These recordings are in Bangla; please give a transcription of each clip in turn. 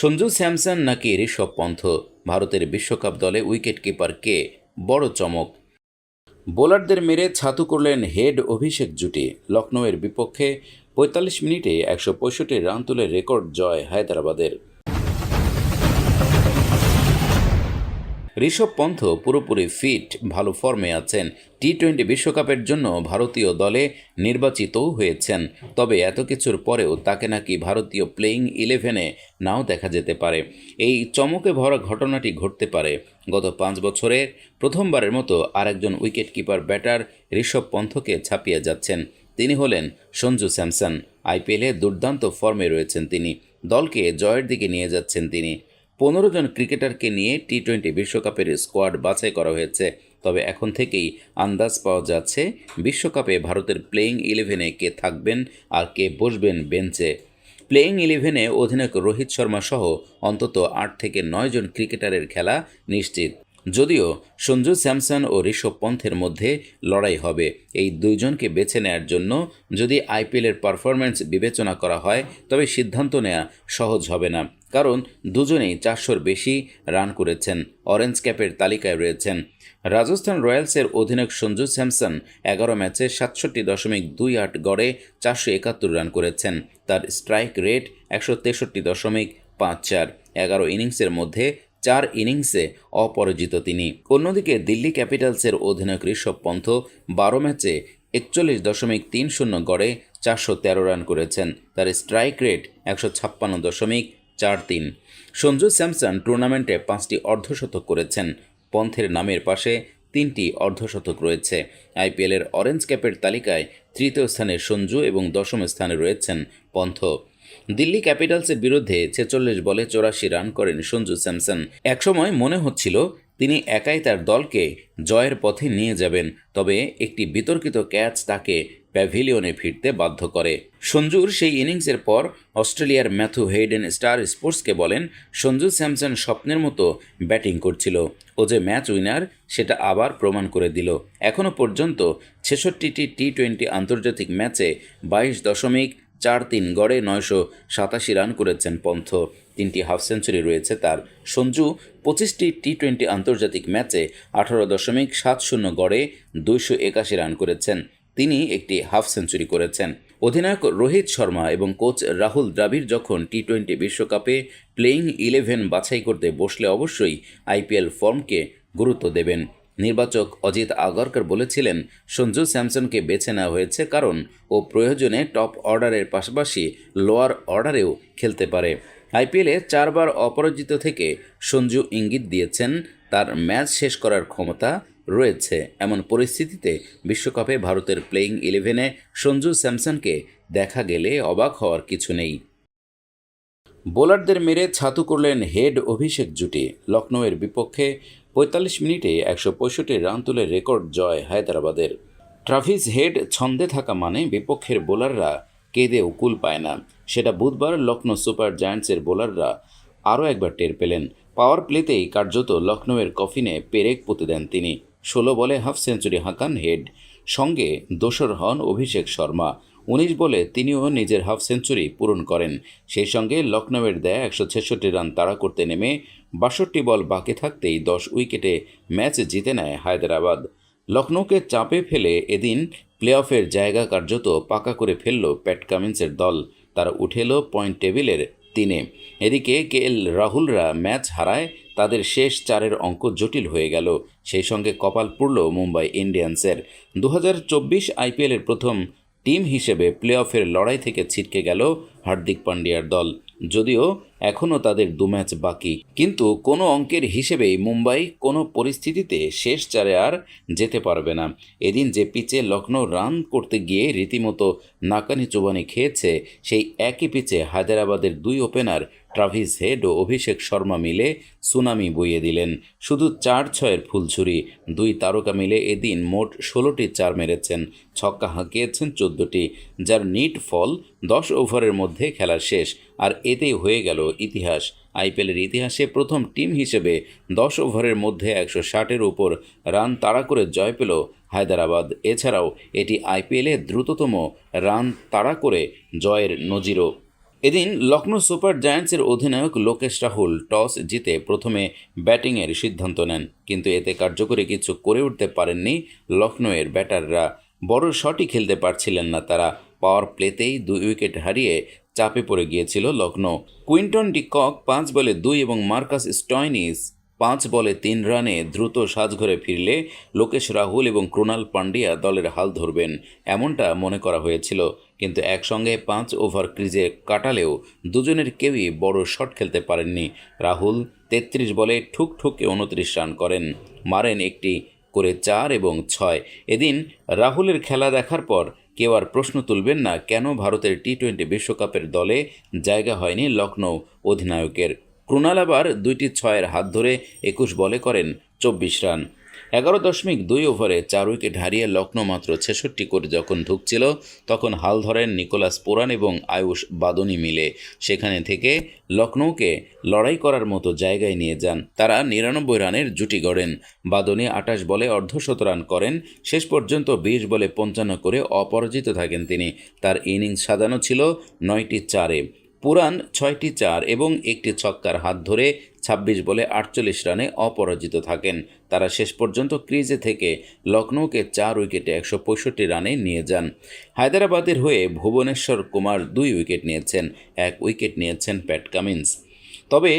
সঞ্জু স্যামসন নাকি ঋষভ পন্থ? ভারতের বিশ্বকাপ দলে উইকেট কিপার কে? বড় চমক। বোলারদের মেরে ছাতু করলেন হেড অভিষেক জুটি। লখনৌয়ের বিপক্ষে পঁয়তাল্লিশ মিনিটে একশো পঁয়ষট্টি রান তুলে রেকর্ড জয় হায়দ্রাবাদের। ঋষভ পন্থ পুরোপুরি ফিট, ভালো ফর্মে আছেন। টি টোয়েন্টি বিশ্বকাপের জন্য ভারতীয় দলে নির্বাচিতও হয়েছেন। তবে এত কিছুর পরেও তাকে নাকি ভারতীয় প্লেয়িং ইলেভেনে নাও দেখা যেতে পারে। এই চমকে ভরা ঘটনাটি ঘটতে পারে। গত পাঁচ বছরে প্রথমবারের মতো আরেকজন উইকেট কিপার ব্যাটার ঋষভ পন্থকে ছাপিয়ে যাচ্ছেন। তিনি হলেন সঞ্জু স্যামসন। আইপিএলে দুর্দান্ত ফর্মে রয়েছেন তিনি। দলকে জয়ের দিকে নিয়ে যাচ্ছেন তিনি। পনেরো জন ক্রিকেটারকে নিয়ে টি টোয়েন্টি বিশ্বকাপের স্কোয়াড বাছাই করা হয়েছে। তবে এখন থেকেই আন্দাজ পাওয়া যাচ্ছে বিশ্বকাপে ভারতের প্লেয়িং ইলেভেনে কে থাকবেন আর কে বসবেন বেঞ্চে প্লেয়িং ইলেভেনে অধিনায়ক রোহিত শর্মা সহ অন্তত আট থেকে নয় জন ক্রিকেটারের খেলা নিশ্চিত। যদিও সঞ্জু স্যামসন ও ঋষভ পন্থের মধ্যে লড়াই হবে। এই দুইজনকে বেছে নেয়ার জন্য যদি আইপিএলের পারফরম্যান্স বিবেচনা করা হয়, তবে সিদ্ধান্ত নেওয়া সহজ হবে না। কারণ দুজনেই চারশোর বেশি রান করেছেন, অরেঞ্জ ক্যাপের তালিকায় রয়েছেন। রাজস্থান রয়্যালসের অধিনায়ক সঞ্জু স্যামসন এগারো ম্যাচে সাতষট্টি দশমিক দুই আট গড়ে চারশো একাত্তর রান করেছেন। তার স্ট্রাইক রেট একশো তেষট্টি দশমিক পাঁচ চার। এগারো ইনিংসের মধ্যে চার ইনিংসে অপরাজিত তিনি। অন্যদিকে দিল্লি ক্যাপিটালসের অধিনায়ক ঋষভ পন্থ বারো ম্যাচে একচল্লিশ দশমিক তিন শূন্য গড়ে চারশো তেরো রান করেছেন। তার স্ট্রাইক রেট একশো ছাপ্পান্ন দশমিক চার তিন। সঞ্জু স্যামসন টুর্নামেন্টে পাঁচটি অর্ধশতক করেছেন। পন্থের নামের পাশে তিনটি অর্ধশতক রয়েছে। আইপিএলের অরেঞ্জ ক্যাপের তালিকায় তৃতীয় স্থানে সঞ্জু এবং দশম স্থানে রয়েছেন পন্থ। দিল্লি ক্যাপিটালসের বিরুদ্ধে ছেচল্লিশ বলে চৌরাশি রান করেন সঞ্জু স্যামসন। একসময় মনে হচ্ছিল তিনি একাই তার দলকে জয়ের পথে নিয়ে যাবেন, তবে একটি বিতর্কিত ক্যাচ তাকে প্যাভিলিয়নে ফিরতে বাধ্য করে। সঞ্জুর সেই ইনিংসের পর অস্ট্রেলিয়ার ম্যাথু হেইডেন স্টার স্পোর্টসকে বলেন, সঞ্জু স্যামসন স্বপ্নের মতো ব্যাটিং করছিল। ও যে ম্যাচ উইনার, সেটা আবার প্রমাণ করে দিল। এখনও পর্যন্ত ছেষট্টিটি টি টোয়েন্টি আন্তর্জাতিক ম্যাচে বাইশ দশমিক চার তিন গড়ে নয়শো সাতাশি রান করেছেন পন্থ। তিনটি হাফ সেঞ্চুরি রয়েছে তার। সঞ্জু পঁচিশটি টি টোয়েন্টি আন্তর্জাতিক ম্যাচে আঠারো দশমিক সাত শূন্য গড়ে দুইশো একাশি রান করেছেন। তিনি একটি হাফ সেঞ্চুরি করেছেন। অধিনায়ক রোহিত শর্মা এবং কোচ রাহুল দ্রাবিড় যখন টি টোয়েন্টি বিশ্বকাপে প্লেয়িং ইলেভেন বাছাই করতে বসলে অবশ্যই আইপিএল ফর্মকে গুরুত্ব দেবেন। নির্বাচক অজিত আগরকর বলেছিলেন, সঞ্জু স্যামসনকে বেছে নেওয়া হয়েছে কারণ ও প্রয়োজনে টপ অর্ডারের পাশাপাশি লোয়ার অর্ডারেও খেলতে পারে। আইপিএলে চারবার অপরাজিত থেকে সঞ্জু ইঙ্গিত দিয়েছেন, তার ম্যাচ শেষ করার ক্ষমতা রয়েছে। এমন পরিস্থিতিতে বিশ্বকাপে ভারতের প্লেয়িং ইলেভেনে সঞ্জু স্যামসনকে দেখা গেলে অবাক হওয়ার কিছু নেই। বোলারদের মেরে ছাতু করলেন হেড অভিষেক জুটি। লখনৌয়ের বিপক্ষে পঁয়তাল্লিশ মিনিটে একশো পঁয়ষট্টি রান তুলে রেকর্ড জয় হায়দ্রাবাদের। ট্রাভিস হেড ছন্দে থাকা মানে বিপক্ষের বোলাররা কেঁদে উকুল পায় না। সেটা বুধবার লখনৌ সুপার জায়ান্টসের বোলাররা আরও একবার টের পেলেন। পাওয়ার প্লেতেই কার্যত লখনৌয়ের কফিনে পেরেক পুঁতে দেন তিনি। ষোলো বলে হাফ সেঞ্চুরি হাঁকান হেড। সঙ্গে দোসর হন অভিষেক শর্মা। উনিশ বলে তিনিও নিজের হাফ সেঞ্চুরি পূরণ করেন। সেই সঙ্গে লখনৌয়ের দেয়া একশো ছেষট্টি রান তাড়া করতে নেমে বাষট্টি বল বাকি থাকতেই দশ উইকেটে ম্যাচ জিতে নেয় হায়দ্রাবাদ। লখনৌকে চাপে ফেলে এদিন প্লে অফের জায়গা কার্যত পাকা করে ফেলল প্যাট কামিন্সের দল। তারা উঠেল পয়েন্ট টেবিলের তিনে। এদিকে কে এল রাহুলরা ম্যাচ হারায়, তাদের শেষ চারের অঙ্ক জটিল হয়ে গেল। সেই সঙ্গে কপাল পুড়ল মুম্বাই ইন্ডিয়ান্সের। দু হাজার চব্বিশ আইপিএলের প্রথম টিম হিসেবে প্লে অফের লড়াই থেকে ছিটকে গেল হার্দিক পান্ডিয়ার দল। যদিও এখনও তাদের দু ম্যাচ বাকি। কিন্তু কোনো অঙ্কের হিসেবেই মুম্বাই কোনো পরিস্থিতিতে শেষ চারে আর যেতে পারবে না। এদিন যে পিচে লখনৌ রান করতে গিয়ে রীতিমতো নাকানি চোবানি খেয়েছে, সেই একই পিচে হায়দ্রাবাদের দুই ওপেনার ট্রাভিস হেড ও অভিষেক শর্মা মিলে সুনামি বইয়ে দিলেন। শুধু চার ছয়ের ফুলছুরি, দুই তারকা মিলে এদিন মোট ষোলোটি চার মেরেছেন, ছক্কা হাঁকিয়েছেন চোদ্দোটি। যার নিট ফল দশ ওভারের মধ্যে খেলা শেষ, আর এতেই হয়ে গেল ইতিহাস। আইপিএলের ইতিহাসে প্রথম টিম হিসেবে দশ ওভারের মধ্যে একশো ষাটের উপর রান তাড়া করে জয় পেল হায়দ্রাবাদ। এছাড়াও এটি আইপিএলে দ্রুততম রান তাড়া করে জয়ের নজিরও এদিন লখনৌ সুপার জায়ান্টসের অধিনায়ক লোকেশ রাহুল টস জিতে প্রথমে ব্যাটিংয়ের সিদ্ধান্ত নেন, কিন্তু এতে কার্যকরী কিছু করে উঠতে পারেননি লখনৌয়ের ব্যাটাররা। বড় শটই খেলতে পারছিলেন না তারা। পাওয়ার প্লেতেই দুই উইকেট হারিয়ে চাপে পড়ে গিয়েছিল লখনৌ কুইন্টন ডি কক পাঁচ বলে দুই এবং মার্কাস স্টয়নিস পাঁচ বলে তিন রানে দ্রুত সাজঘরে ফিরলে লোকেশ রাহুল এবং ক্রোনাল পান্ডিয়া দলের হাল ধরবেন, এমনটা মনে করা হয়েছিল। কিন্তু একসঙ্গে পাঁচ ওভার ক্রিজে কাটালেও দুজনের কেউই বড় শট খেলতে পারেননি। রাহুল তেত্রিশ বলে ঠুক ঠুকে উনত্রিশ রান করেন, মারেন একটি করে চার এবং ছয়। এদিন রাহুলের খেলা দেখার পর কেউ আর প্রশ্ন তুলবেন না, কেন ভারতের টি টোয়েন্টি বিশ্বকাপের দলে জায়গা হয়নি লখনৌ অধিনায়কের। ক্রুনাল আবার দুইটি ছয়ের হাত ধরে একুশ বলে করেন চব্বিশ রান। এগারো দশমিক দুই ওভারে চার উইকেট হারিয়ে লখনৌ মাত্র ছেষট্টি করে যখন ঢুকছিল তখন হাল ধরেন নিকোলাস পোরান এবং আয়ুষ বাদনি মিলে। সেখানে থেকে লখনৌকে লড়াই করার মতো জায়গায় নিয়ে যান। তারা নিরানব্বই রানের জুটি গড়েন। বাদনি আটাশ বলে অর্ধশত রান করেন। শেষ পর্যন্ত বিশ বলে পঞ্চান্ন করে অপরাজিত থাকেন তিনি। তার ইনিংস সাজানো ছিল নয়টি চারে। পুরান ছয়টি চার এবং একটি ছক্কার হাত ধরে ছাব্বিশ বলে আটচল্লিশ রানে অপরাজিত থাকেন। তারা শেষ পর্যন্ত ক্রিজে থেকে লখনৌকে চার উইকেটে একশো পঁয়ষট্টি রানে নিয়ে যান। হায়দ্রাবাদের হয়ে ভুবনেশ্বর কুমার দুই উইকেট নিয়েছেন, এক উইকেট নিয়েছেন প্যাট কামিন্স। তবে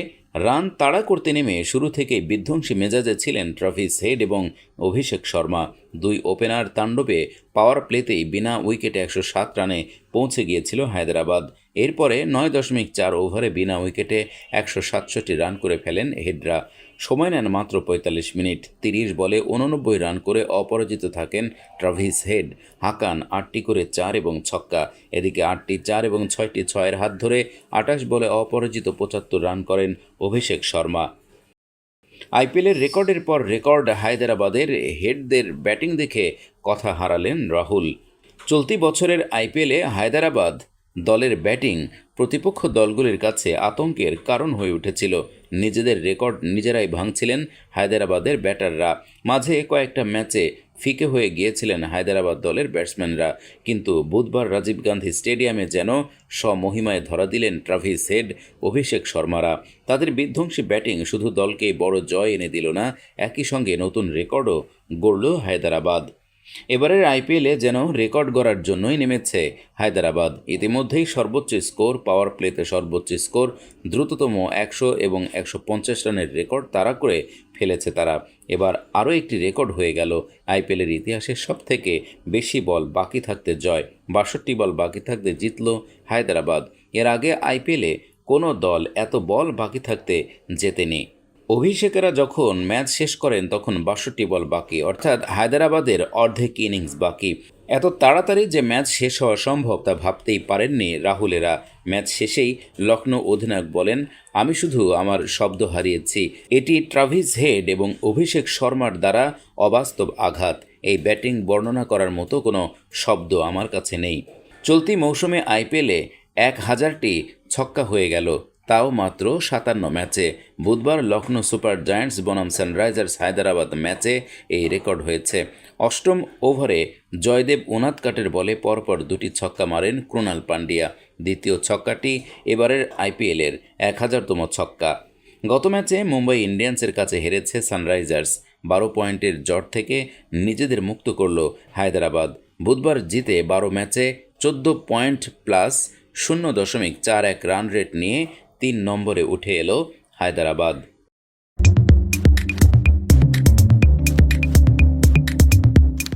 রান তাড়া করতে নেমে শুরু থেকেই বিধ্বংসী মেজাজে ছিলেন ট্রাভিস হেড এবং অভিষেক শর্মা। দুই ওপেনার তাণ্ডবে পাওয়ার প্লেতেই বিনা উইকেটে একশো সাত রানে পৌঁছে গিয়েছিল হায়দ্রাবাদ। এরপরে নয় দশমিক চার ওভারে বিনা উইকেটে একশো সাতষট্টি রান করে ফেলেন হেডরা। সময় নেন মাত্র পঁয়তাল্লিশ মিনিট, তিরিশ বলে উননব্বই রান করে অপরাজিত থাকেন ট্রাভিস হেড। হাকান আটটি করে চার এবং ছক্কা। এদিকে আটটি চার এবং ছয়টি ছয়ের হাত ধরে আটাশ বলে অপরাজিত পঁচাত্তর রান করেন অভিষেক শর্মা। আইপিএলের রেকর্ডের পর রেকর্ড হায়দ্রাবাদের হেডদের ব্যাটিং দেখে কথা হারালেন রাহুল। চলতি বছরের আইপিএলে হায়দ্রাবাদ দলের ব্যাটিং প্রতিপক্ষ দলগুলির কাছে আতঙ্কের কারণ হয়ে উঠেছিল। নিজেদের রেকর্ড নিজেরাই ভাঙছিলেন হায়দ্রাবাদের ব্যাটাররা। মাঝে কয়েকটা ম্যাচে ফিকে হয়ে গিয়েছিলেন হায়দ্রাবাদ দলের ব্যাটসম্যানরা। কিন্তু বুধবার রাজীব গান্ধী স্টেডিয়ামে যেন স্বমহিমায় ধরা দিলেন ট্রাভিস হেড অভিষেক শর্মারা। তাদের বিধ্বংসী ব্যাটিং শুধু দলকে বড় জয় এনে দিল না, একই সঙ্গে নতুন রেকর্ডও গড়ল হায়দ্রাবাদ। এবারের আইপিএলে যেন রেকর্ড গড়ার জন্যই নেমেছে হায়দ্রাবাদ। ইতিমধ্যেই সর্বোচ্চ স্কোর, পাওয়ার প্লেতে সর্বোচ্চ স্কোর, দ্রুততম একশো এবং একশো পঞ্চাশ রানের রেকর্ড তারা করে ফেলেছে তারা। এবার আরও একটি রেকর্ড হয়ে গেল। আইপিএলের ইতিহাসে সব থেকে বেশি বল বাকি থাকতে জয়। বাষট্টি বল বাকি থাকতে জিতল হায়দ্রাবাদ। এর আগে আইপিএলে কোনো দল এত বল বাকি থাকতে জেতেনি। অভিষেকেরা যখন ম্যাচ শেষ করেন, তখন বাষট্টি বল বাকি। অর্থাৎ হায়দ্রাবাদের অর্ধেক ইনিংস বাকি। এত তাড়াতাড়ি যে ম্যাচ শেষ হওয়া সম্ভব তা ভাবতেই পারেননি রাহুলেরা। ম্যাচ শেষেই লখনৌ অধিনায়ক বলেন, আমি শুধু আমার শব্দ হারিয়েছি। এটি ট্রাভিস হেড এবং অভিষেক শর্মার দ্বারা অবাস্তব আঘাত। এই ব্যাটিং বর্ণনা করার মতো কোনো শব্দ আমার কাছে নেই। চলতি মৌসুমে আইপিএলে এক হাজারটি ছক্কা হয়ে গেল। তাও মাত্র সাতান্ন ম্যাচে। বুধবার লখনৌ সুপার জায়ান্টস বনাম সানরাইজার্স হায়দ্রাবাদ ম্যাচে এই রেকর্ড হয়েছে। অষ্টম ওভারে জয়দেব উনাদকাটের বলে পরপর দুটি ছক্কা মারেন ক্রোনাল পান্ডিয়া দ্বিতীয় ছক্কাটি এবারের আইপিএলের এক হাজারতম ছক্কা। গত ম্যাচে মুম্বাই ইন্ডিয়ান্সের কাছে হেরেছে সানরাইজার্স। বারো পয়েন্টের জট থেকে নিজেদের মুক্ত করল হায়দ্রাবাদ। বুধবার জিতে বারো ম্যাচে চোদ্দ পয়েন্ট প্লাস শূন্য দশমিক চার এক রান রেট নিয়ে তিন নম্বরে উঠে এলো হায়দ্রাবাদ।